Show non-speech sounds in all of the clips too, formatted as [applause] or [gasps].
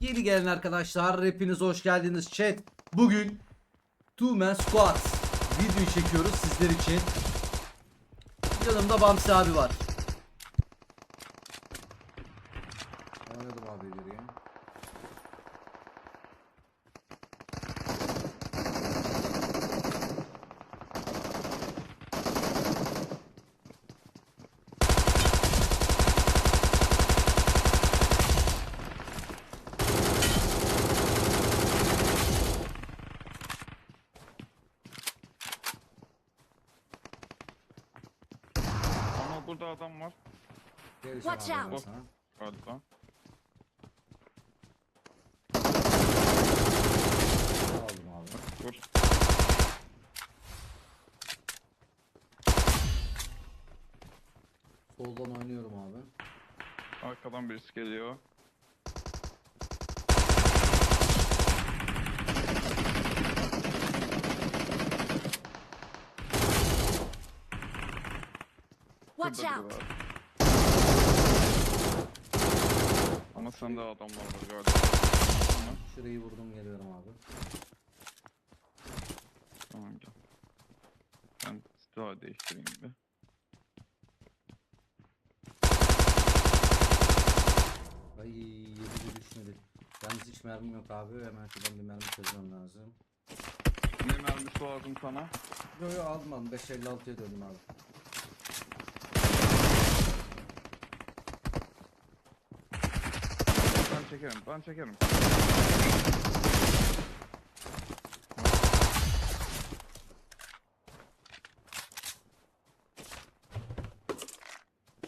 Yeni gelen arkadaşlar hepiniz hoş geldiniz chat. Bugün Two Man Squad video çekiyoruz sizler için. Yanımda Bamsi abi var. Oynadım abi ileriye. Ama burada adam var Geleceğim Watch abi ben out. sana. galiba. Aldım abi. Dur. Soldan oynuyorum abi. Arkadan birisi geliyor. Watch Şurada biri out! var. Ama sende adamlar var. Tamam, Şurayı vurdum geliyorum abi. Tamam gel. Ben silah değiştireyim bir. Ay yedi de düşmedi. Yalnız hiç mermim yok abi. Hemen şuradan bir mermi çözmem lazım. Ne mermisi lazım sana? Yo yo aldım aldım. 556'ya döndüm abi. Çekerim, ben çekerim.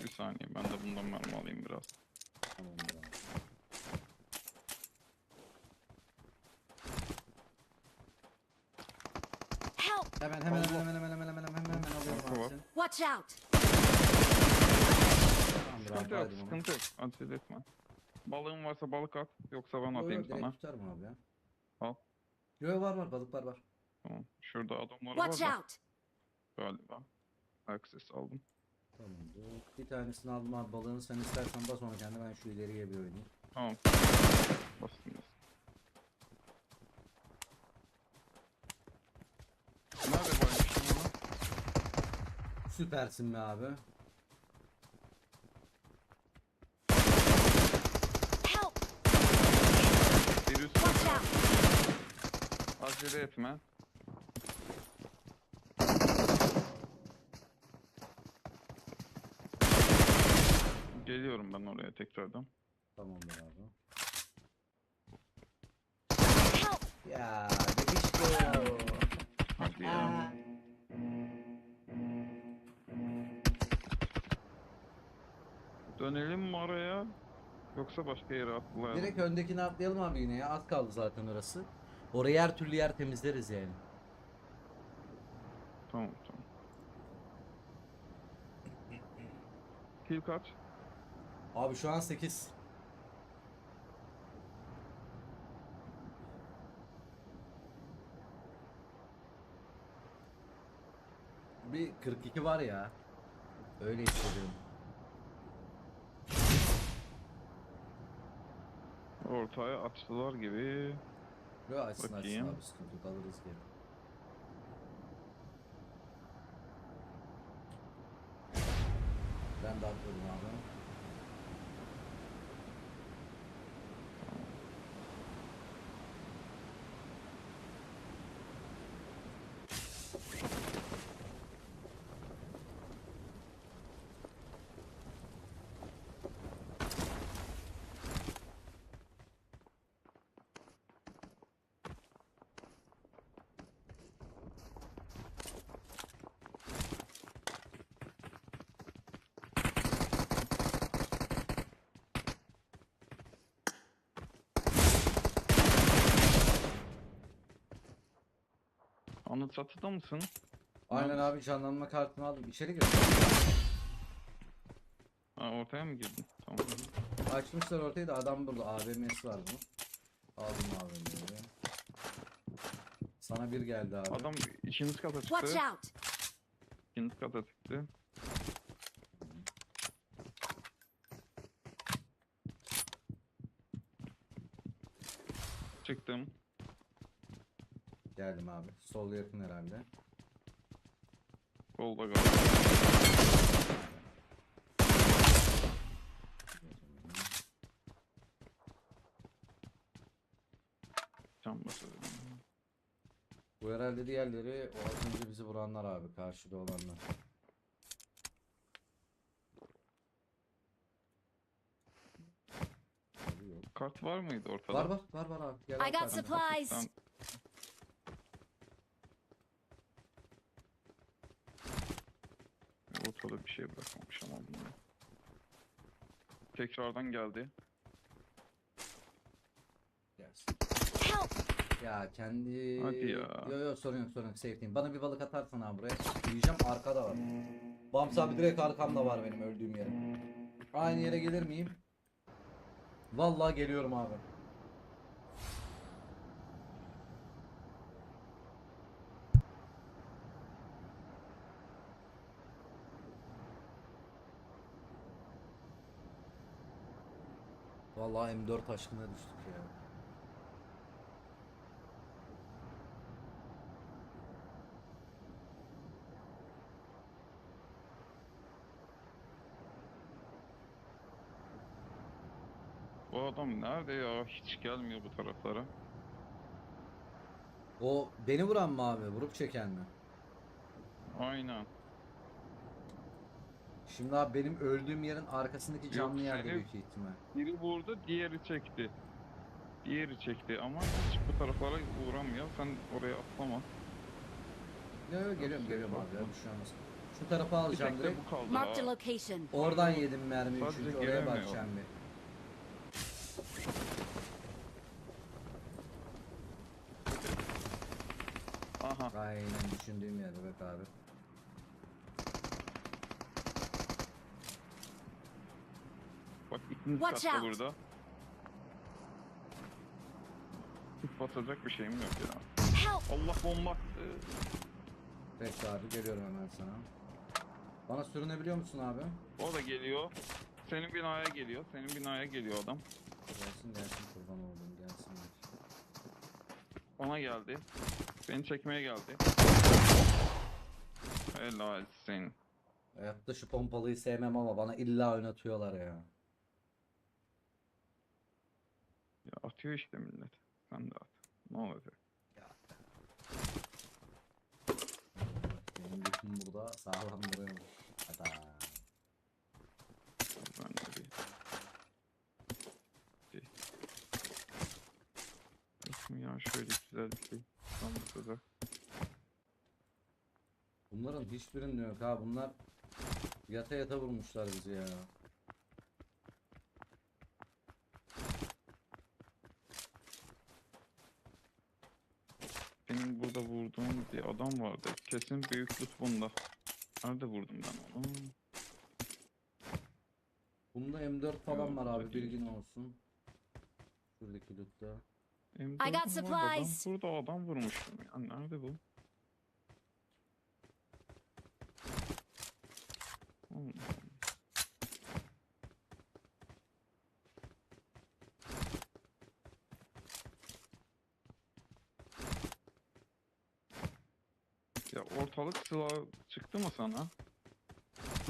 Bir saniye, ben de bundan mermi alayım biraz. Tamamdır abi. Help! Hemen hemen hemen hemen hemen hemen hemen hemen hemen alıyorum abi. Watch out! Tamamdır Sıkıntı yok, sıkıntı yok. Acele etme. Balığın varsa balık at, yoksa ben Yo yo atayım sana. tutarım abi ya. Al. Yo var var balıklar var. Tamam. Şurada adamlar var Watch da out! galiba. Access aldım. Tamamdır. Bir tanesini aldım abi balığını sen istersen bas onu kendi ben şu ileriye bir oynayayım. Tamam. Bastım bastım. Nerede baymıştım onu? Süpersin be abi. Help! Bir üst Watch out! Acele etme. Geliyorum ben oraya tekrardan. Tamamdır abi. Ya işte o. Hadi ya. Dönelim mi oraya? Yoksa başka yere atlayalım. Direkt öndekini atlayalım abi yine ya. Az kaldı zaten orası. Orayı her türlü yer temizleriz yani. Tamam tamam. Kill kaç? Abi şu an 8. Bir 42 var ya. Öyle hissediyorum. Ortaya açtılar gibi. Yo açsın açsın Bakayım. abi sıkıntı yok alırız geri. Ben de atladım abi. Anıt çatıda mısın? Aynen abi canlanma kartını aldım. İçeri gir. Ha, ortaya mı girdin? Tamam. Açmışlar ortayı da adam burada. AVM'si var bunun. Aldım AVM'yi. Sana bir geldi abi. Adam ikinci kata Watch çıktı. out! İkinci kata çıktı. Çıktım. Geldim abi. Sol yakın herhalde. Solda galiba. Can. Bu herhalde diğerleri o az önce bizi vuranlar abi. Karşıda olanlar. Kart var mıydı ortada? Var var var var abi. Gel I got supplies. Tamam. Ortada bir şey bırakmamış ama bunu. Tekrardan geldi. Gelsin. Ya kendi... Hadi ya. Yo yo sorun yok sorun yok safe'deyim. Bana bir balık atarsan abi buraya. Diyeceğim arkada var. Bams abi direkt arkamda var benim öldüğüm yere. Aynı yere gelir miyim? Vallahi geliyorum abi. Vallahi M4 aşkına düştük ya. Bu adam nerede ya? Hiç gelmiyor bu taraflara. O beni vuran mı abi? Vurup çeken mi? Aynen. Şimdi abi benim öldüğüm yerin arkasındaki Yok, canlı yerde büyük ihtimal. Biri vurdu, diğeri çekti. Diğeri çekti ama hiç bu taraflara uğramıyor. Sen oraya atlama. Yok yok geliyorum geliyorum abi ya bir şey olmaz. Şu tarafa Bir alacağım tek de direkt. bu kaldı Marked a location. Oradan yedim mermiyi Sadece çünkü oraya giremiyor. bakacağım bir. Aha. Aynen düşündüğüm yer evet abi. Bak ikinci Watch katta out. burada. Hiç basacak bir şeyim yok ya. Help! Allah bomba. Ee, Peki abi geliyorum hemen sana. Bana sürünebiliyor musun abi? O da geliyor. Senin binaya geliyor. Senin binaya geliyor adam. Gelsin gelsin kurban oldum gelsin. Ona geldi. Beni çekmeye geldi. Helalsin. Hayatta şu pompalıyı sevmem ama bana illa oynatıyorlar ya. Ya atıyor işte millet. Sen de at. Ne olacak? Benim lootum burada sağlam duruyor. Hadi. Ben de bir... Şey. Yok mu ya şöyle güzel bir şey. Tam burada. Bunların hiçbirinde yok ha bunlar yata yata vurmuşlar bizi ya. Benim burada vurduğum bir adam vardı. Kesin büyük loot bunda. Nerede vurdum ben onu? Bunda M4 falan var abi bilgin olsun. Şuradaki lootta. M4'üm got var da ben supplies. Burada adam vurmuştum ya. Nerede bu? Allah Ya ortalık silah çıktı mı sana?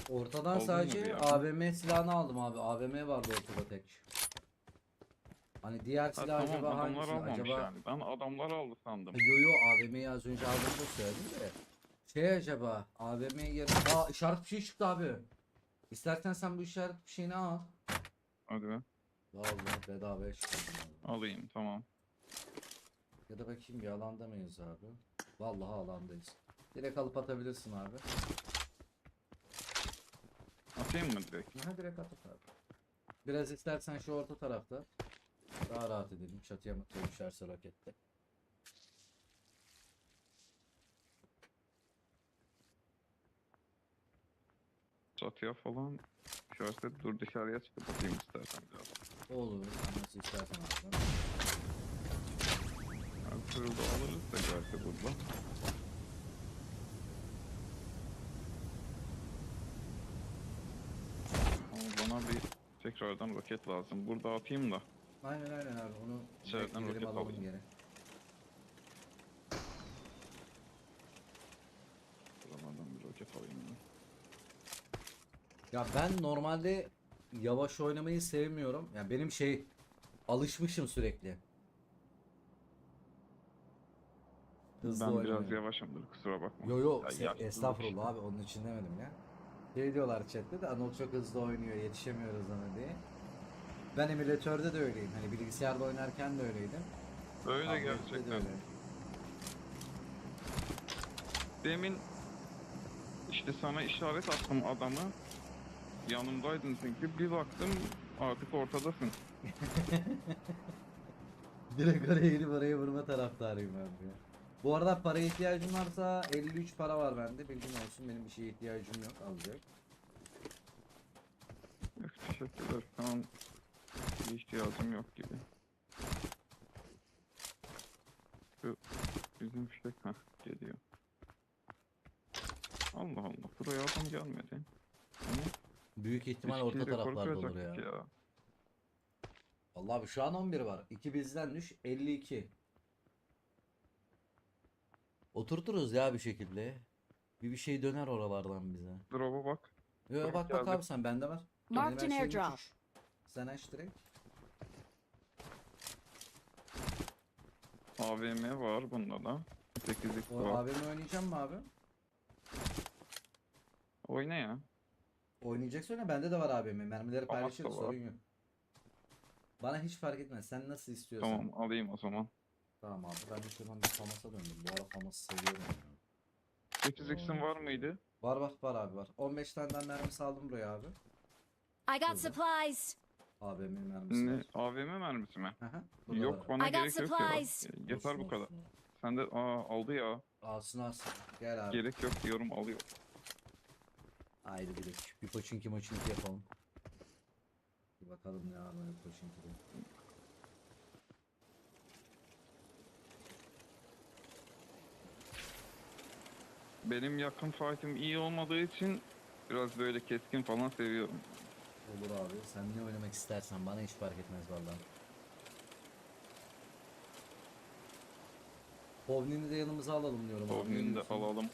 Ortadan mu sadece bir ya? AVM silahını aldım abi. AVM vardı ortada tek. Hani diğer Ha, silah tamam acaba adamlar hangisi? almamış Acaba yani. Ben adamlar aldı sandım. Yo yo AVM'yi az önce aldığımda söyledim de. Şey acaba AVM'yi yarı... Aa işaret bir şey çıktı abi. İstersen sen bu işaret bir şeyini al. Hadi be. Vallahi bedavaya abi. Alayım tamam. Ya da bakayım bir alanda mıyız abi? Vallahi alandayız. Direkt alıp atabilirsin abi. Atayım mı direkt? Ha direkt at at abi. Biraz istersen şu orta tarafta. Daha rahat edelim. Çatıya matıya düşerse rokette. Çatıya falan şöyle dur dışarıya çıkıp bakayım istersen biraz. Olur. Nasıl istersen abi. Her türlü alırız da belki burada. Ama bana bir tekrardan roket lazım. Burada atayım da. Aynen aynen abi onu İçeriden gidelim roket alalım alayım. geri. Buralardan bir roket alayım ben. Ya ben normalde yavaş oynamayı sevmiyorum. Ya benim şey alışmışım sürekli. Hızlı ben biraz yavaşımdır kusura bakma. Yo yo Ya se- yaşlılık estağfurullah abi onun için demedim ya. Şey diyorlar chatte de Anıl çok hızlı oynuyor yetişemiyoruz ona diye. Ben emülatörde de öyleyim. Hani bilgisayarda oynarken de öyleydim. Öyle Tablette de gerçekten. öyle. Demin işte sana işaret attım adamı. Yanımdaydın çünkü bir baktım artık ortadasın. [laughs] Direkt oraya gelip oraya vurma taraftarıyım ben ya. Bu arada paraya ihtiyacın varsa 53 para var bende bilgin olsun benim bir şeye ihtiyacım yok alacak. Yok teşekkürler. Şu an bir ihtiyacım yok gibi. Şu bizim fişek ha geliyor. Allah Allah buraya adam gelmedi. Hani Büyük ihtimal üç orta taraflarda olur ya. ya. Allah abi şu an 11 var. 2 bizden düş 52. Oturturuz ya bir şekilde. Bir bir şey döner oralardan bize. Drop'a bak. Yo Drop bak bak geldi. abi sen bende var. Marked Benim an her şeyim airdrop. uçuş. Sen aç direkt. AVM var bunda da. 8'lik O var. AVM oynayacak mı abi? Oyna ya. Oynayacaksa oyna bende de var AVM. Mermileri paylaşırız var. sorun yok. Bana hiç fark etmez. Sen nasıl istiyorsan. Tamam alayım o zaman. Tamam abi ben de şuradan bir Famas'a döndüm. Bu ara Famas'ı seviyorum ya. 8x'in var mıydı? Var var var abi var. 15 tane daha mermi saldım buraya abi. I got supplies. AVM mermisi Ne? var. AVM mermisi mi? Hı hı, burada Yok var. bana I got gerek yok ya. supplies. Yeter Olsun, bu kadar. olsun. Sen de aa aldı ya. Alsın alsın. Gel abi. Gerek yok diyorum alıyor. Haydi bir Bir poçinki moçinki yapalım. Bir bakalım ne var böyle poçinkide. Benim yakın fight'im iyi olmadığı için biraz böyle keskin falan seviyorum. Olur abi. Sen ne oynamak istersen bana hiç fark etmez vallahi. Povnin'i de yanımıza alalım diyorum. abi, ne Ovnin'i de diyorsun? alalım.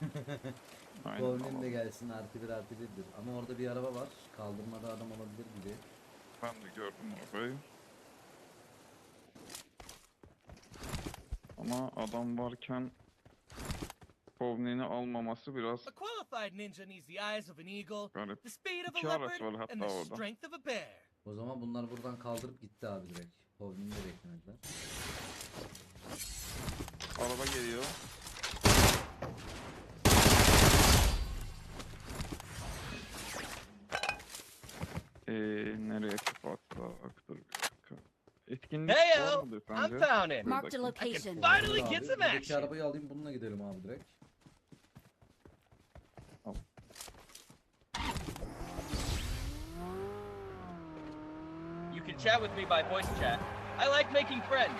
[laughs] Aynen de alalım. gelsin artı bir artı birdir. Ama orada bir araba var. Kaldırmada adam olabilir gibi. Ben de gördüm arabayı. Ama adam varken Ovnin'i almaması biraz A qualified ninja needs the eyes of an eagle, garip. the speed of a İki araç leopard, var hatta and the orada. strength of a bear. O zaman bunlar buradan kaldırıp gitti abi direkt. Povnin'i de beklemediler. Araba geliyor. Eee nereye kapatsak? Dur bir dakika. Etkinlik var mıdır I'm sence? found it. Marked a location. Finally get some buradaki action. arabayı alayım bununla gidelim abi direkt. Can chat with me by voice chat. I like making friends.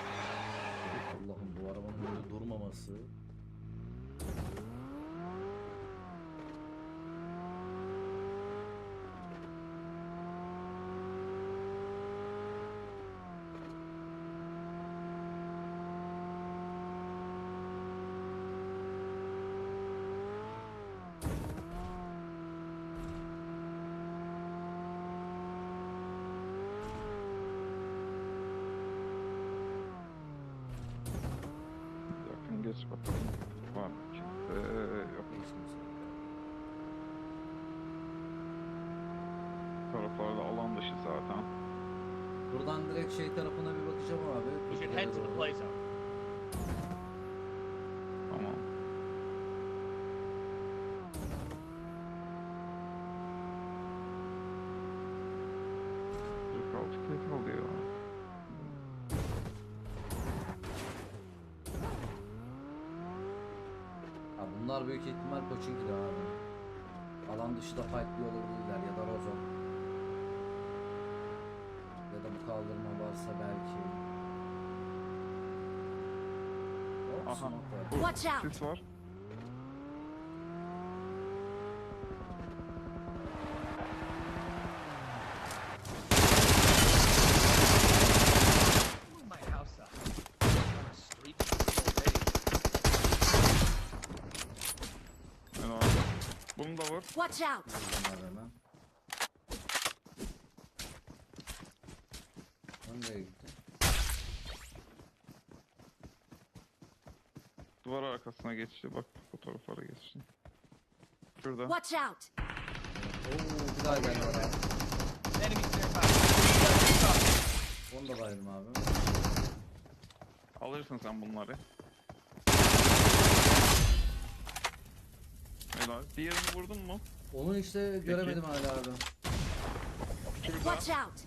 Geç bakalım. Var mı kimse? Yok. Taraflarda alan dışı zaten. Buradan direkt şey tarafına bir bakacağım abi. We should head to the doğru. Bunlar büyük ihtimal Koçinki'de abi. Alan dışında fightlıyor olabilirler ya da Rozon. Ya da bu kaldırma varsa belki. Hop, Aha. Watch out. Sis var. Bunu da vur. Watch out! Nereye gitti? Duvar arkasına geçti. Bak fotoğraflara geçti. Şurada. Watch out! Oo bir daha geldi oraya. Enemy clear. Onu da bayıldım abi. Alırsın sen bunları. Helal. Diğerini vurdun mu? Onu işte göremedim hala abi. Şurada. Watch out!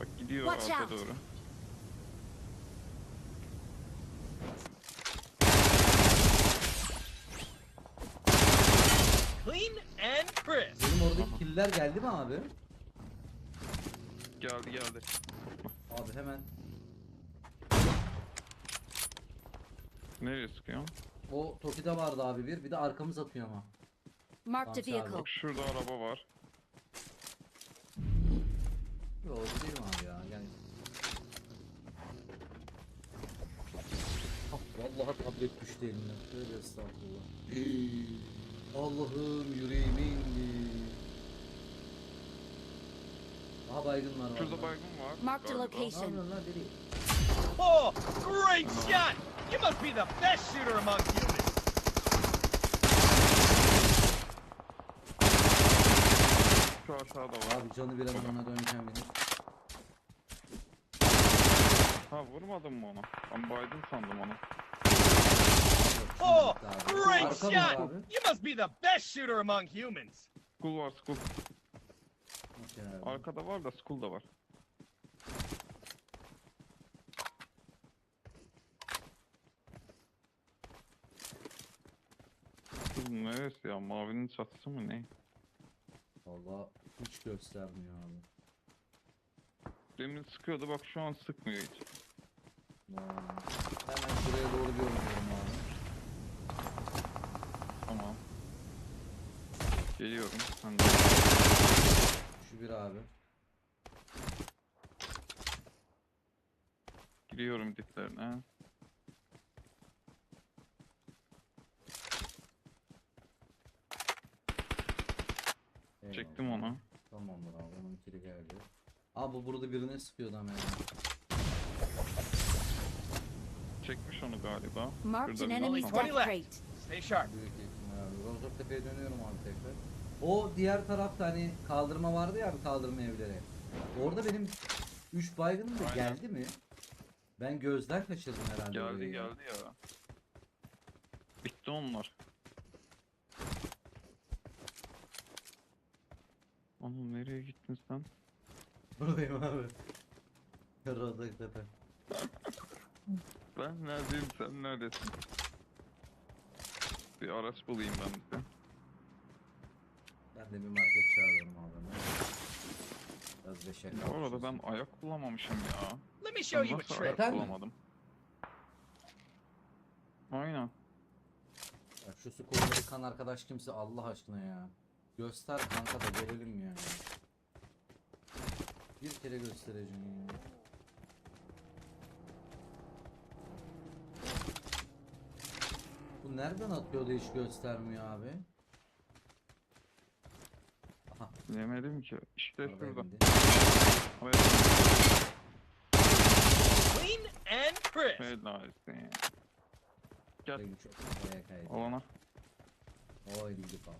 Bak gidiyor Watch arka out. doğru. Clean and crisp. Benim oradaki killer geldi mi abi? Geldi geldi. Abi hemen Nereye sıkıyorsun? O Toki'de vardı abi bir. Bir de arkamız atıyor ama. Marked a Tamam, vehicle. Bak şurada araba var. Yok orada değilim abi ya. Yani Ah, Vallahi tablet düştü elimden. Tövbe estağfurullah. [gasps] Allah'ım yüreğimin. Aha baygın var. Şurada vallahi. baygın var. Marked a galiba. Ne location. yapıyorsun lan deli? Oh, great shot! You must be the best shooter among humans. Şu aşağıda var. Abi canı bir an ona döneceğim benim. Ha vurmadın mı onu? Ben baydın sandım onu. Oh, great Arka mı shot! abi? You must be the best shooter among humans. School var school. Okey abi. Arkada var da school da var. School neresi ya? Mavinin çatısı mı ne? Vallahi hiç göstermiyor abi. Demin sıkıyordu bak şu an sıkmıyor hiç. Vay. Hemen şuraya doğru bir oynuyorum abi. Tamam. Geliyorum. Sen de. Şu bir abi. Giriyorum diplerine. Çektim Eyvallah. onu. Tamamdır abi onun kili geldi. Bu burada birine sıkıyordu ama yani. Çekmiş onu galiba. Marked Şurada an bir enemy's death. Stay sharp. Büyük ihtimal abi. Rozoktepe'ye dönüyorum abi tekrar. O diğer tarafta hani kaldırma vardı ya abi kaldırma evleri. Orada benim 3 baygınım da Aynen. geldi mi? Ben gözden kaçırdım herhalde. Geldi orayı ya. geldi ya. Bitti onlar. Oğlum nereye gittin sen? Buradayım abi. Rozoktepe. Ben neredeyim sen neredesin? Bir araç bulayım ben bize. Ben de bir market çağırıyorum abi. Biraz beşer Bu arada ben ayak bulamamışım ya. Let me show Ben you a nasıl trick. ayak mi? bulamadım? Aynen. Ya şu skorları kan arkadaş kimse Allah aşkına ya. Göster kanka da görelim ya. Bir kere göstereceğim ya. Bu nereden atıyordu hiç göstermiyor abi. Aha. Bilemedim ki. İşte arabaya şurada. Clean and crisp. Helalsin. Gel Rengi çok oraya kaydı. alana. O falan.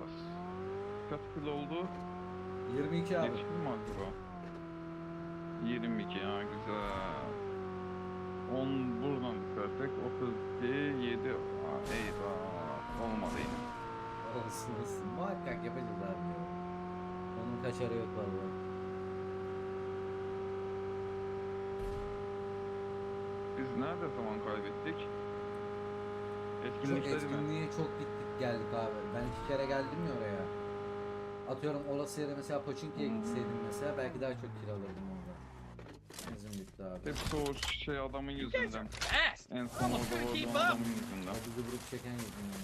Bas. Kaç kilo oldu? 22 abi. Yetişti mi acaba? 22 ya güzel. 10 buradan çıkarsak 32, 7, Aa, eyvah. Olmadı yine. Olsun olsun. Muhakkak yapacağız abi ya. Onun kaçarı yok vallahi. Biz nerede zaman kaybettik? Çok Etkinlikte değil mi? etkinliğe çok gittik geldik abi. Ben iki kere geldim ya oraya. Atıyorum orası yere mesela Pochinki'ye gitseydim mesela belki daha çok kilo alırdım orada. Benzin bitti abi. Hepsi o şey adamın yüzünden. En son orada vurduğum adamın yüzünden. Hadi grup çeken yüzünden.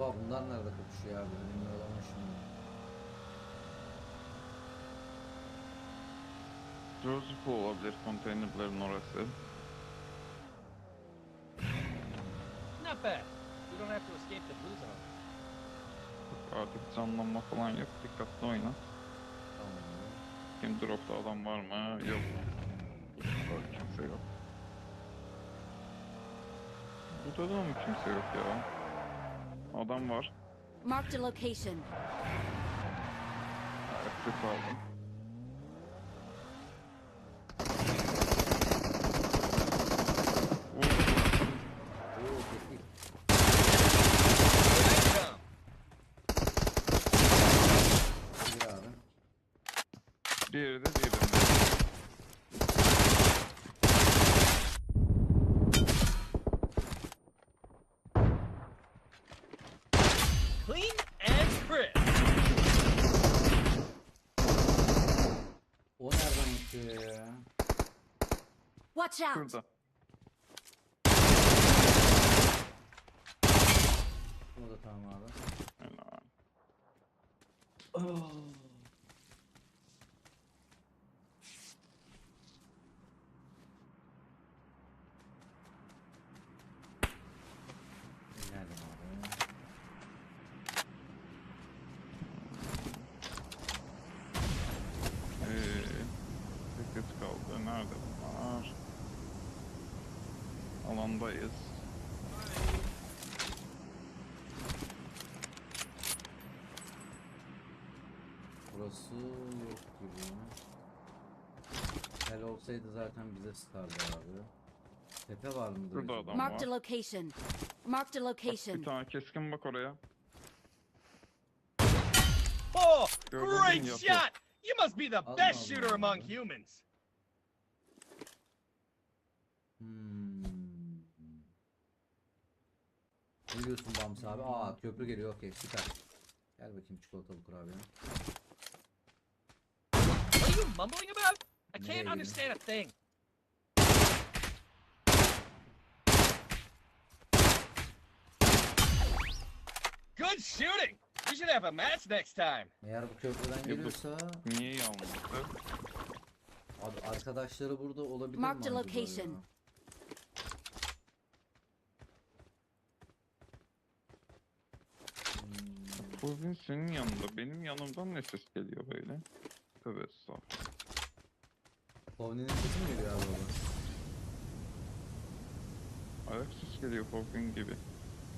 Baba bunlar nerede kapışıyor ya? Bilmiyorum ama şimdi. Joseph olabilir konteynerlerin orası. Not bad. You don't have to escape the blue zone. Artık canlanma falan yok. Dikkatli oyna. Tamam. Kim dropta adam var mı? Yok. Yok kimse yok. Burada da mı kimse yok ya? Adam var. Marked a location. Aktif aldım. Vurdum. Oo teknik. Here I come. Bir abi. Diğeri de diğerinde. Clean and crisp. O nereden çıkıyor ya? Watch out! Şurada. O da tamam abi. Helal. Nereden abi? Ee, Ticket kaldı. Nerede bunlar? Alandayız. Burası yok gibi. Hel olsaydı zaten bize sıkardı abi. Tepe var mıdır? Şurada acaba? adam Marked a var. location. Marked a Bak, bir location. tane keskin bak oraya. Oh, Gördün mü great shot! You must be the best shooter among humans. Hmm. Ne diyorsun Bams abi? Aa köprü geliyor okey süper. Gel bakayım çikolatalı kurabiye. What are you mumbling about? I Nereye can't gidiyor? understand a thing. Good shooting! We should have a match next time. Eğer bu köprüden geliyorsa Niye yalnızdı? abi arkadaşları burada olabilir mi Marked a acaba location. ya? Bugün senin yanında. Benim yanımdan ne ses geliyor böyle? Tövbe estağfurullah. Pony'nin sesi mi geliyor abi orada? Ayak ses geliyor Falcon gibi.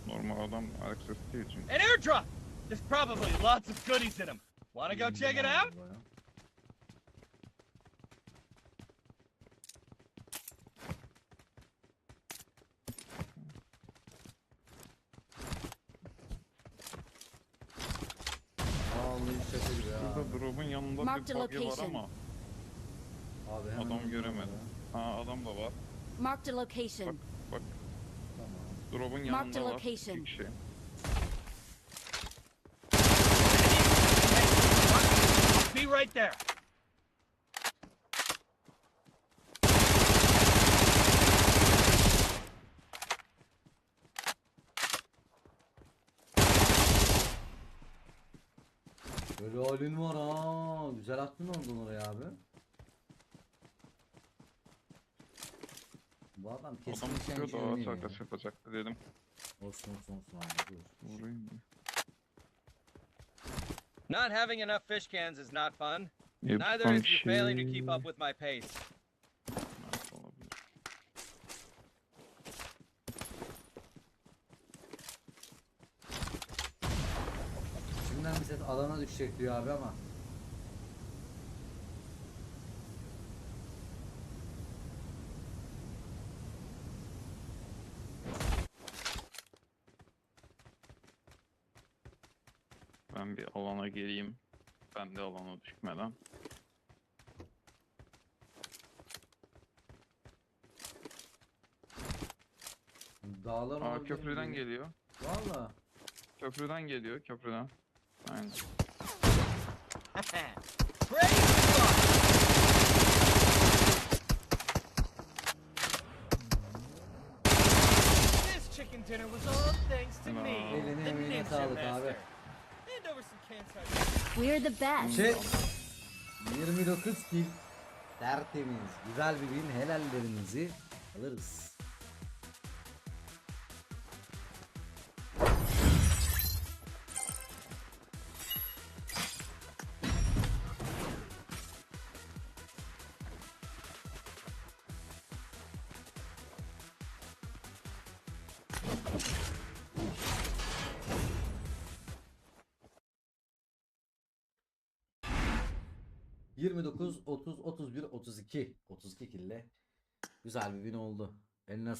Normal adam ayak sesi değil çünkü. An airdrop! There's probably lots of goodies in them. Wanna go check it out? Şaka gibi ya. Şurada drop'un yanında Marked bir a buggy var location. ama. Abi hemen Adam göremedim. Ha adam da var. Marked a location. Bak Tamam. drop'un Marked yanında a var. location. İki kişi. Be right there. Böyle halin var ha. Güzel attın oradan oraya abi. Bu adam kesin Adam nişancı tutuyor da ağaç oynuyor arkası ya. yapacaktı dedim. Olsun olsun olsun abi dur. Vurayım mı? Not having enough fish cans is not fun. Neither is you failing to keep up with my pace. Evet, olabilir. Şimdiden bir ses alana düşecek diyor abi ama. Ben bir alana geleyim. Ben de alana düşmeden. Dağlar Aa olabilir köprüden mi? geliyor. Valla. Köprüden geliyor köprüden. Aynen. Eline emeğine sağlık abi. We're the best. Chat 29 kill. Tertemiz. Güzel bir win. Helallerinizi alırız. Yirmi dokuz, otuz, otuz bir, otuz iki. 32 kille güzel bir win oldu. Eline